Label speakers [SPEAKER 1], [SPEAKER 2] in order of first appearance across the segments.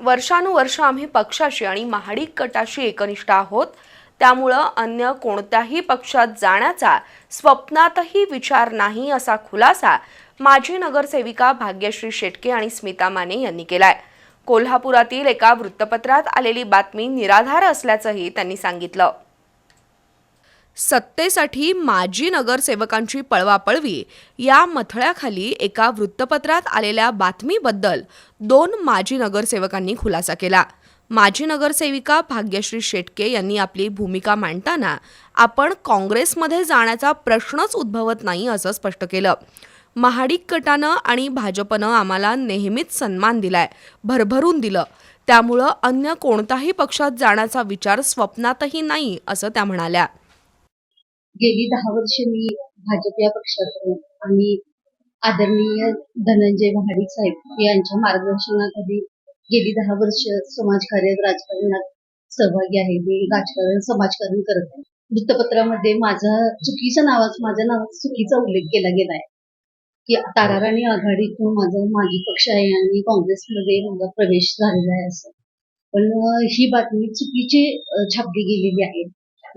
[SPEAKER 1] वर्षानुवर्ष आम्ही पक्षाशी आणि महाडिक गटाशी एकनिष्ठ आहोत. त्यामुळं अन्य कोणत्याही पक्षात जाण्याचा स्वप्नातही विचार नाही असा खुलासा माजी नगरसेविका भाग्यश्री शेटके आणि स्मिता माने यांनी केलाय. कोल्हापुरातील एका वृत्तपत्रात आलेली बातमी निराधार असल्याचंही त्यांनी सांगितलं. सत्तेसाठी माजी नगरसेवकांची पळवापळवी या मथळ्याखाली एका वृत्तपत्रात आलेल्या बातमीबद्दल दोन माजी नगरसेवकांनी खुलासा केला. माजी नगरसेविका भाग्यश्री शेटके यांनी आपली भूमिका मांडताना आपण काँग्रेसमध्ये जाण्याचा प्रश्नच उद्भवत नाही असं स्पष्ट केलं. महाडिक गटानं आणि भाजपनं आम्हाला नेहमीच सन्मान दिलाय भरभरून दिलं. त्यामुळं अन्य कोणत्याही पक्षात जाण्याचा विचार स्वप्नातही नाही असं त्या म्हणाल्या.
[SPEAKER 2] गेली दहा वर्ष मी भाजप या पक्षातून आणि आदरणीय धनंजय महाडिक साहेब यांच्या मार्गदर्शनाखाली गेली दहा वर्ष समाजकार्यात राजकारणात सहभागी आहे. मी राजकारण समाजकारण करत आहे. वृत्तपत्रामध्ये माझा चुकीचा नावाच माझ्या नावाचा चुकीचा उल्लेख केला गेला आहे. की ताराराणी आघाडीतून माझा माजी पक्ष आहे आणि काँग्रेसमध्ये माझा प्रवेश झालेला आहे असं. पण ही बातमी चुकीची छापली गेलेली आहे.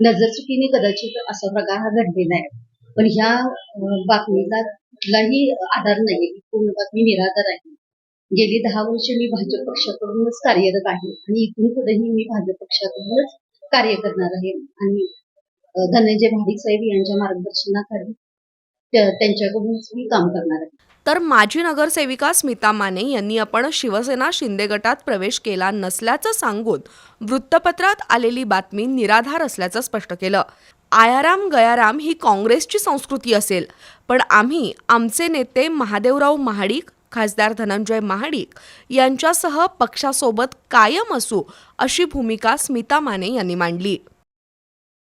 [SPEAKER 2] नजर चुकीने कदाचित असा प्रकार हा घडलेला आहे. पण ह्या अं, बातमीला कुठलाही आधार नाही पूर्ण बातमी निराधार आहे. गेली दहा वर्ष मी भाजप पक्षाकडूनच कार्यरत आहे आणि इथून पुढेही मी भाजप पक्षाकडूनच कार्य करणार आहे. आणि धनंजय भाडिक साहेब यांच्या मार्गदर्शनाखाली त्यांच्याकडूनच मी काम करणार आहे.
[SPEAKER 1] तर माजी नगरसेविका स्मिता माने यांनी आपण शिवसेना शिंदे गटात प्रवेश केला नसल्याचं सांगून वृत्तपत्रात आलेली बातमी निराधार असल्याचं स्पष्ट केलं. आयाराम गयाराम ही काँग्रेसची संस्कृती असेल पण आम्ही आमचे नेते महादेवराव महाडिक खासदार धनंजय महाडिक यांच्यासह पक्षासोबत कायम असू अशी भूमिका स्मिता माने यांनी मांडली.